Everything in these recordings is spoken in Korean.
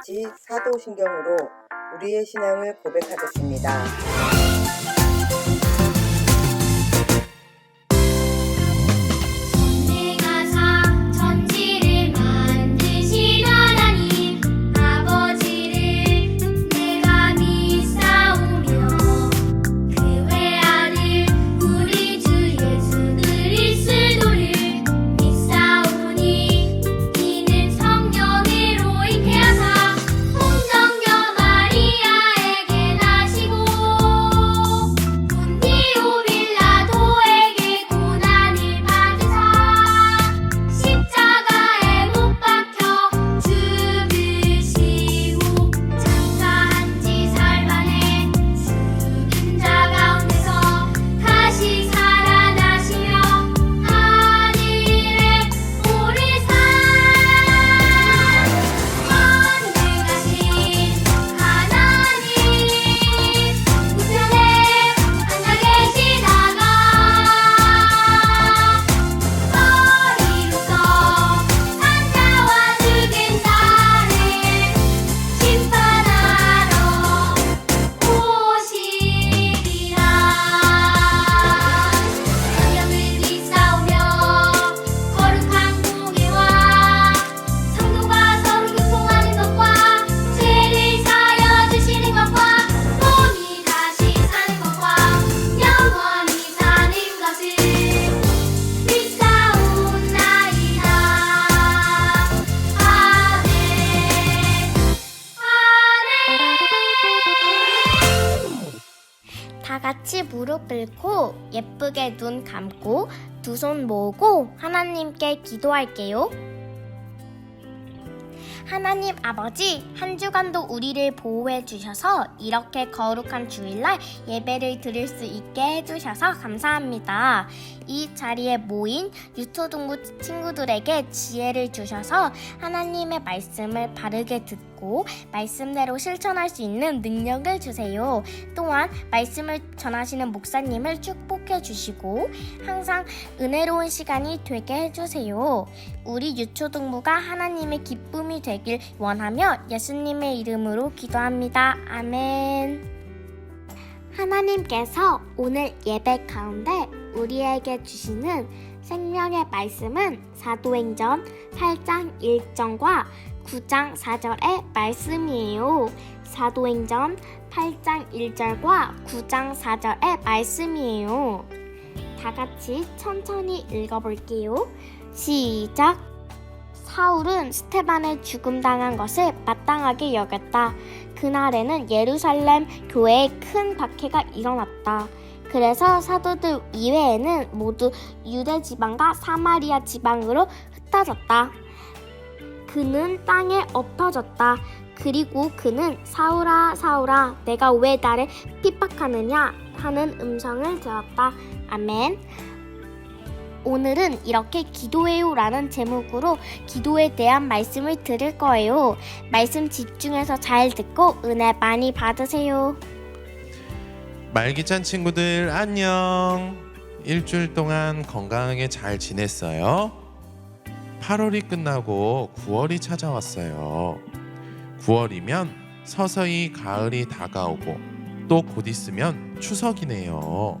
같이 사도신경으로 우리의 신앙을 고백하겠습니다. 다 같이 무릎 꿇고 예쁘게 눈 감고 두 손 모으고 하나님께 기도할게요. 하나님 아버지, 한 주간도 우리를 보호해 주셔서 이렇게 거룩한 주일날 예배를 드릴 수 있게 해주셔서 감사합니다. 이 자리에 모인 유초동부 친구들에게 지혜를 주셔서 하나님의 말씀을 바르게 듣고 말씀대로 실천할 수 있는 능력을 주세요. 또한 말씀을 전하시는 목사님을 축복해 주시고 항상 은혜로운 시간이 되게 해주세요. 우리 유초동무가 하나님의 기쁨이 되길 원하며 예수님의 이름으로 기도합니다. 아멘. 하나님께서 오늘 예배 가운데 우리에게 주시는 생명의 말씀은 사도행전 8장 1절과 9장 4절의 말씀이에요. 사도행전 8장 1절과 9장 4절의 말씀이에요. 다 같이 천천히 읽어볼게요. 시작. 사울은 스테반의 죽음 당한 것을 마땅하게 여겼다. 그날에는 예루살렘 교회에 큰 박해가 일어났다. 그래서 사도들 이외에는 모두 유대 지방과 사마리아 지방으로 흩어졌다. 그는 땅에 엎어졌다. 그리고 그는 사울아 사울아 내가 왜 나를 핍박하느냐 하는 음성을 들었다. 아멘. 오늘은 이렇게 기도해요 라는 제목으로 기도에 대한 말씀을 들을 거예요. 말씀 집중해서 잘 듣고 은혜 많이 받으세요. 말기찬 친구들 안녕. 일주일 동안 건강하게 잘 지냈어요? 8월이 끝나고 9월이 찾아왔어요. 9월이면 서서히 가을이 다가오고 또 곧 있으면 추석이네요.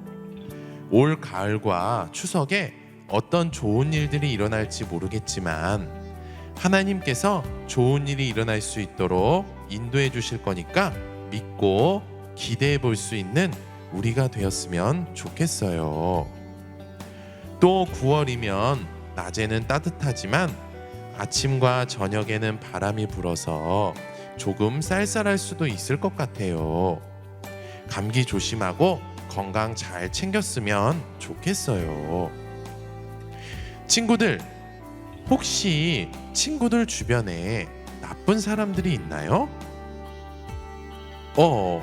올 가을과 추석에 어떤 좋은 일들이 일어날지 모르겠지만 하나님께서 좋은 일이 일어날 수 있도록 인도해 주실 거니까 믿고 기대해 볼 수 있는 우리가 되었으면 좋겠어요. 또 9월이면 낮에는 따뜻하지만 아침과 저녁에는 바람이 불어서 조금 쌀쌀할 수도 있을 것 같아요. 감기 조심하고 건강 잘 챙겼으면 좋겠어요. 친구들, 혹시 친구들 주변에 나쁜 사람들이 있나요? 어,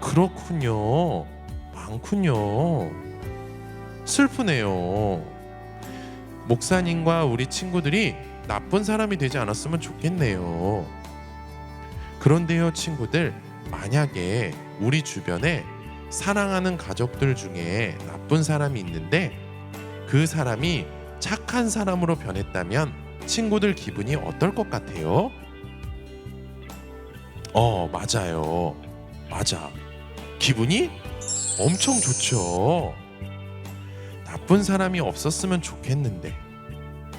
그렇군요. 많군요. 슬프네요. 목사님과 우리 친구들이 나쁜 사람이 되지 않았으면 좋겠네요. 그런데요, 친구들, 만약에 우리 주변에 사랑하는 가족들 중에 나쁜 사람이 있는데 그 사람이 착한 사람으로 변했다면 친구들 기분이 어떨 것 같아요? 어, 맞아요. 맞아. 기분이 엄청 좋죠. 나쁜 사람이 없었으면 좋겠는데.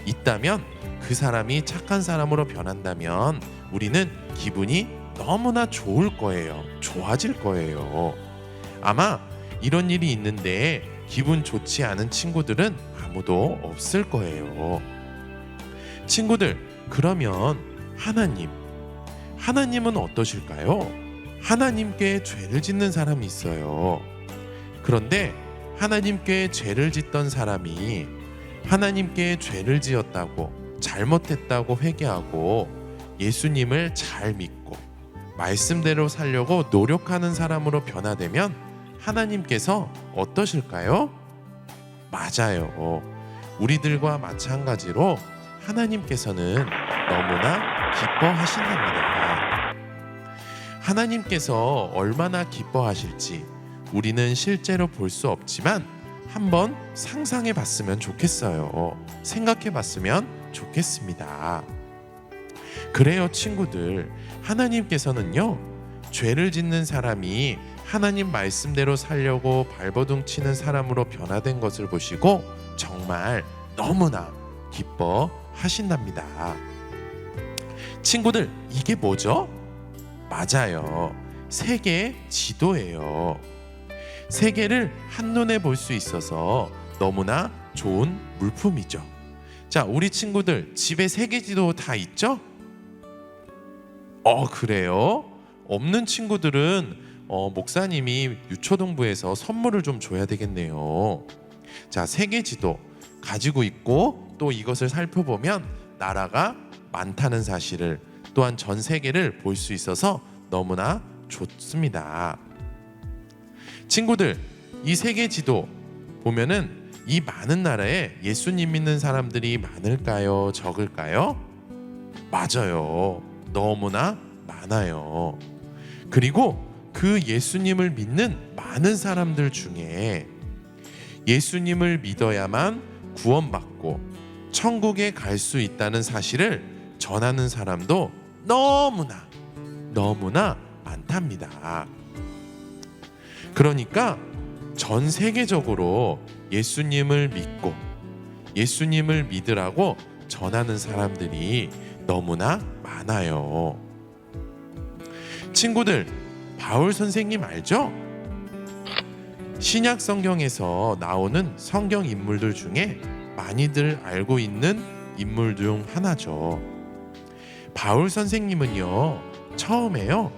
있다면 그 사람이 착한 사람으로 변한다면 우리는 기분이 너무나 좋을 거예요. 좋아질 거예요. 아마 이런 일이 있는데 기분 좋지 않은 친구들은 아무도 없을 거예요. 친구들, 그러면 하나님, 하나님은 어떠실까요? 하나님께 죄를 짓는 사람이 있어요. 그런데 하나님께 죄를 짓던 사람이 하나님께 죄를 지었다고 잘못했다고 회개하고 예수님을 잘 믿고 말씀대로 살려고 노력하는 사람으로 변화되면 하나님께서 어떠실까요? 맞아요. 우리들과 마찬가지로 하나님께서는 너무나 기뻐하신답니다. 하나님께서 얼마나 기뻐하실지 우리는 실제로 볼 수 없지만 한번 상상해 봤으면 좋겠어요. 생각해 봤으면 좋겠습니다. 그래요, 친구들. 하나님께서는요, 죄를 짓는 사람이 하나님 말씀대로 살려고 발버둥 치는 사람으로 변화된 것을 보시고 정말 너무나 기뻐하신답니다. 친구들, 이게 뭐죠? 맞아요. 세계 지도예요. 세계를 한눈에 볼 수 있어서 너무나 좋은 물품이죠. 자, 우리 친구들 집에 세계 지도 다 있죠? 어, 그래요? 없는 친구들은 어, 목사님이 유초동부에서 선물을 좀 줘야 되겠네요. 자, 세계 지도 가지고 있고 또 이것을 살펴보면 나라가 많다는 사실을 또한 전 세계를 볼 수 있어서 너무나 좋습니다. 친구들, 이 세계 지도 보면은 이 많은 나라에 예수님 믿는 사람들이 많을까요? 적을까요? 맞아요. 너무나 많아요. 그리고 그 예수님을 믿는 많은 사람들 중에 예수님을 믿어야만 구원받고 천국에 갈 수 있다는 사실을 전하는 사람도 너무나 너무나 많답니다. 그러니까 전 세계적으로 예수님을 믿고 예수님을 믿으라고 전하는 사람들이 너무나 많아요. 친구들, 바울 선생님 알죠? 신약 성경에서 나오는 성경 인물들 중에 많이들 알고 있는 인물 중 하나죠. 바울 선생님은요, 처음에요,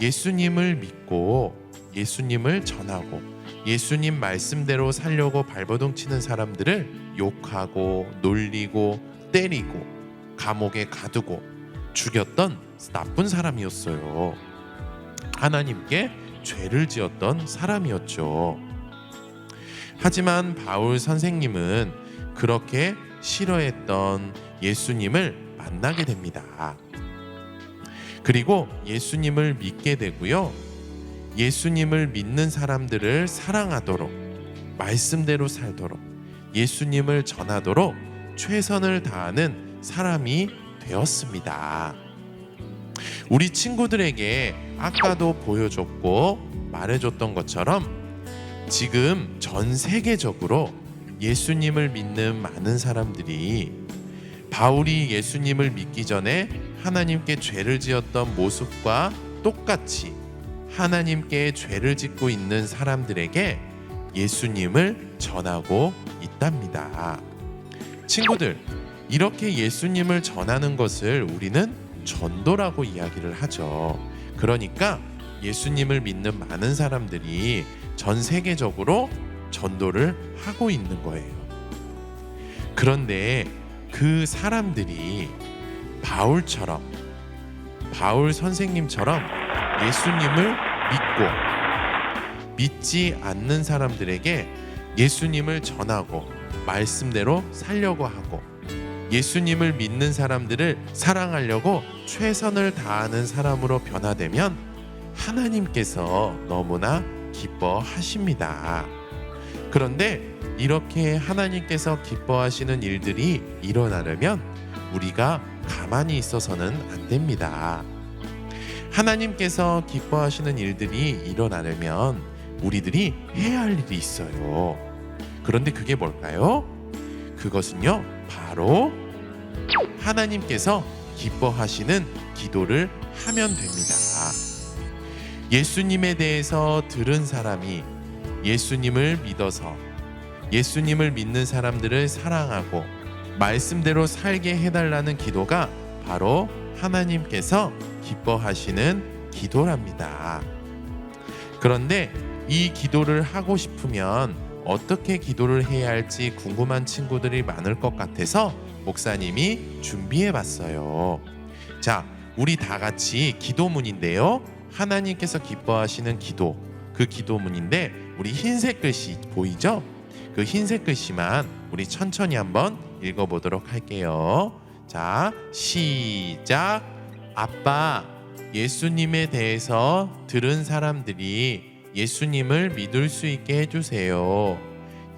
예수님을 믿고 예수님을 전하고 예수님 말씀대로 살려고 발버둥 치는 사람들을 욕하고 놀리고 때리고 감옥에 가두고 죽였던 나쁜 사람이었어요. 하나님께 죄를 지었던 사람이었죠. 하지만 바울 선생님은 그렇게 싫어했던 예수님을 만나게 됩니다. 그리고 예수님을 믿게 되고요. 예수님을 믿는 사람들을 사랑하도록 말씀대로 살도록 예수님을 전하도록 최선을 다하는 사람이 되었습니다. 우리 친구들에게 아까도 보여줬고 말해줬던 것처럼 지금 전 세계적으로 예수님을 믿는 많은 사람들이 바울이 예수님을 믿기 전에 하나님께 죄를 지었던 모습과 똑같이 하나님께 죄를 짓고 있는 사람들에게 예수님을 전하고 있답니다. 친구들, 이렇게 예수님을 전하는 것을 우리는 전도라고 이야기를 하죠. 그러니까 예수님을 믿는 많은 사람들이 전 세계적으로 전도를 하고 있는 거예요. 그런데 그 사람들이 바울처럼 바울 선생님처럼 예수님을 믿고 믿지 않는 사람들에게 예수님을 전하고 말씀대로 살려고 하고 예수님을 믿는 사람들을 사랑하려고 최선을 다하는 사람으로 변화되면 하나님께서 너무나 기뻐하십니다. 그런데 이렇게 하나님께서 기뻐하시는 일들이 일어나려면 우리가 가만히 있어서는 안 됩니다. 하나님께서 기뻐하시는 일들이 일어나려면 우리들이 해야 할 일이 있어요. 그런데 그게 뭘까요? 그것은요, 바로 하나님께서 기뻐하시는 기도를 하면 됩니다. 예수님에 대해서 들은 사람이 예수님을 믿어서 예수님을 믿는 사람들을 사랑하고 말씀대로 살게 해달라는 기도가 바로 하나님께서 기뻐하시는 기도랍니다. 그런데 이 기도를 하고 싶으면 어떻게 기도를 해야 할지 궁금한 친구들이 많을 것 같아서 목사님이 준비해 봤어요. 자, 우리 다 같이 기도문인데요. 하나님께서 기뻐하시는 기도. 그 기도문인데 우리 흰색 글씨 보이죠? 그 흰색 글씨만 우리 천천히 한번 읽어 보도록 할게요. 자, 시작. 아빠, 예수님에 대해서 들은 사람들이 예수님을 믿을 수 있게 해주세요.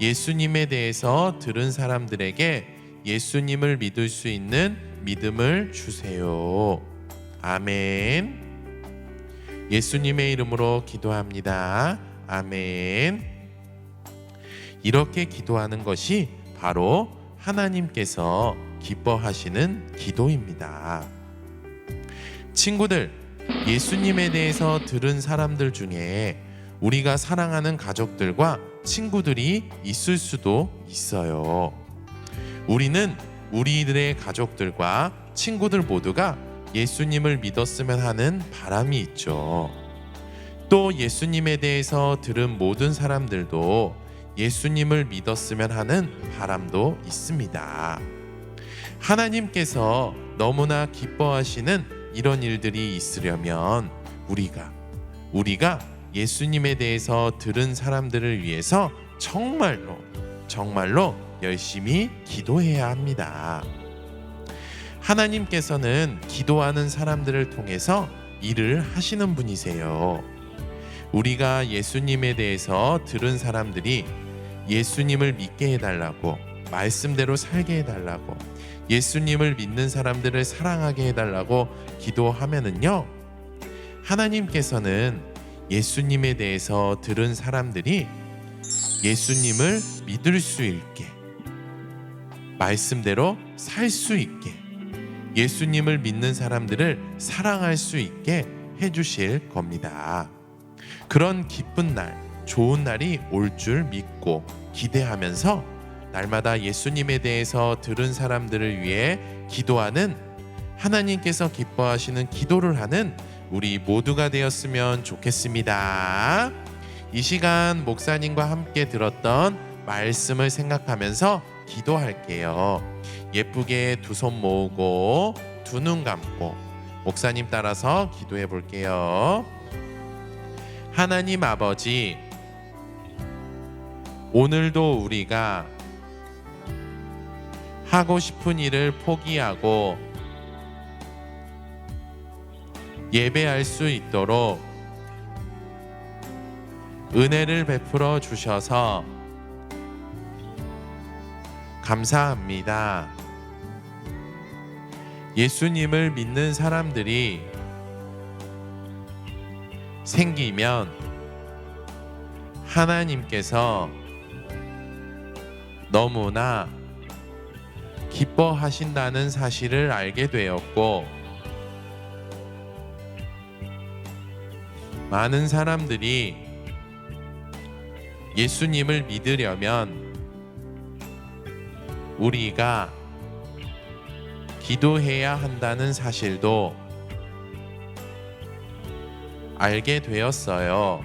예수님에 대해서 들은 사람들에게 예수님을 믿을 수 있는 믿음을 주세요. 아멘. 예수님의 이름으로 기도합니다. 아멘. 이렇게 기도하는 것이 바로 하나님께서 기뻐하시는 기도입니다. 친구들, 예수님에 대해서 들은 사람들 중에 우리가 사랑하는 가족들과 친구들이 있을 수도 있어요. 우리는 우리들의 가족들과 친구들 모두가 예수님을 믿었으면 하는 바람이 있죠. 또 예수님에 대해서 들은 모든 사람들도 예수님을 믿었으면 하는 바람도 있습니다. 하나님께서 너무나 기뻐하시는 이런 일들이 있으려면 우리가 우리가 예수님에 대해서 들은 사람들을 위해서 정말로 정말로 열심히 기도해야 합니다. 하나님께서는 기도하는 사람들을 통해서 일을 하시는 분이세요. 우리가 예수님에 대해서 들은 사람들이 예수님을 믿게 해달라고 말씀대로 살게 해달라고 예수님을 믿는 사람들을 사랑하게 해달라고 기도하면은요 하나님께서는 예수님에 대해서 들은 사람들이 예수님을 믿을 수 있게 말씀대로 살 수 있게 예수님을 믿는 사람들을 사랑할 수 있게 해주실 겁니다. 그런 기쁜 날, 좋은 날이 올 줄 믿고 기대하면서 날마다 예수님에 대해서 들은 사람들을 위해 기도하는 하나님께서 기뻐하시는 기도를 하는 우리 모두가 되었으면 좋겠습니다. 이 시간 목사님과 함께 들었던 말씀을 생각하면서 기도할게요. 예쁘게 두 손 모으고 두 눈 감고 목사님 따라서 기도해 볼게요. 하나님 아버지, 오늘도 우리가 하고 싶은 일을 포기하고 예배할 수 있도록 은혜를 베풀어 주셔서 감사합니다. 예수님을 믿는 사람들이 생기면 하나님께서 너무나 기뻐하신다는 사실을 알게 되었고 많은 사람들이 예수님을 믿으려면 우리가 기도해야 한다는 사실도 알게 되었어요.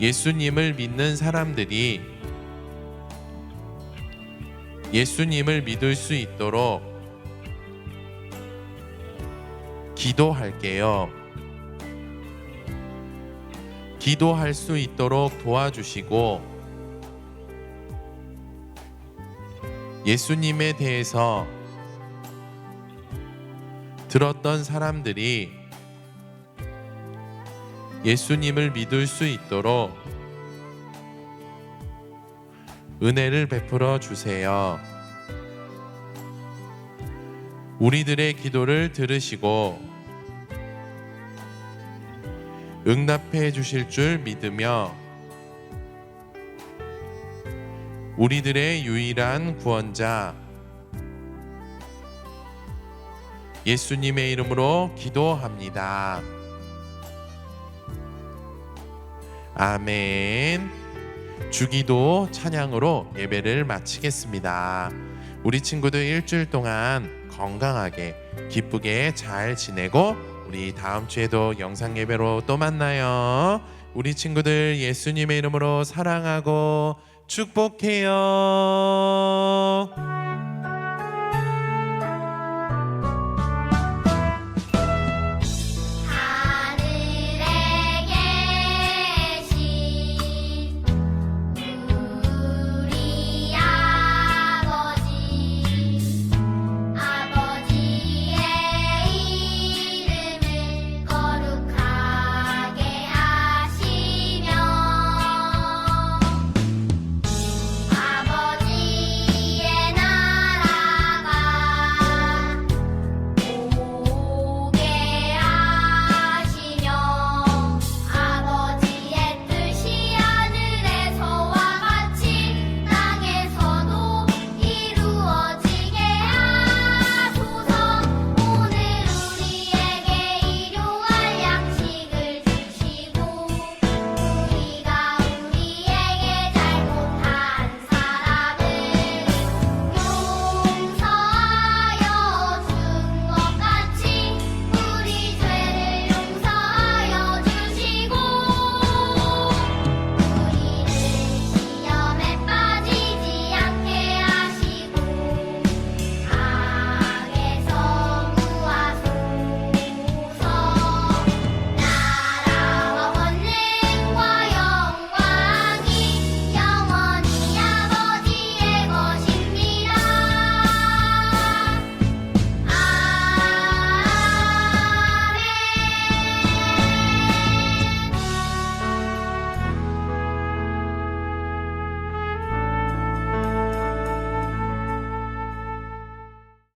예수님을 믿는 사람들이 예수님을 믿을 수 있도록 기도할게요. 기도할 수 있도록 도와주시고 예수님에 대해서 들었던 사람들이 예수님을 믿을 수 있도록 은혜를 베풀어 주세요. 우리들의 기도를 들으시고 응답해 주실 줄 믿으며 우리들의 유일한 구원자 예수님의 이름으로 기도합니다. 아멘. 주기도 찬양으로 예배를 마치겠습니다. 우리 친구들 일주일 동안 건강하게 기쁘게 잘 지내고 우리 다음 주에도 영상 예배로 또 만나요. 우리 친구들 예수님의 이름으로 사랑하고 축복해요.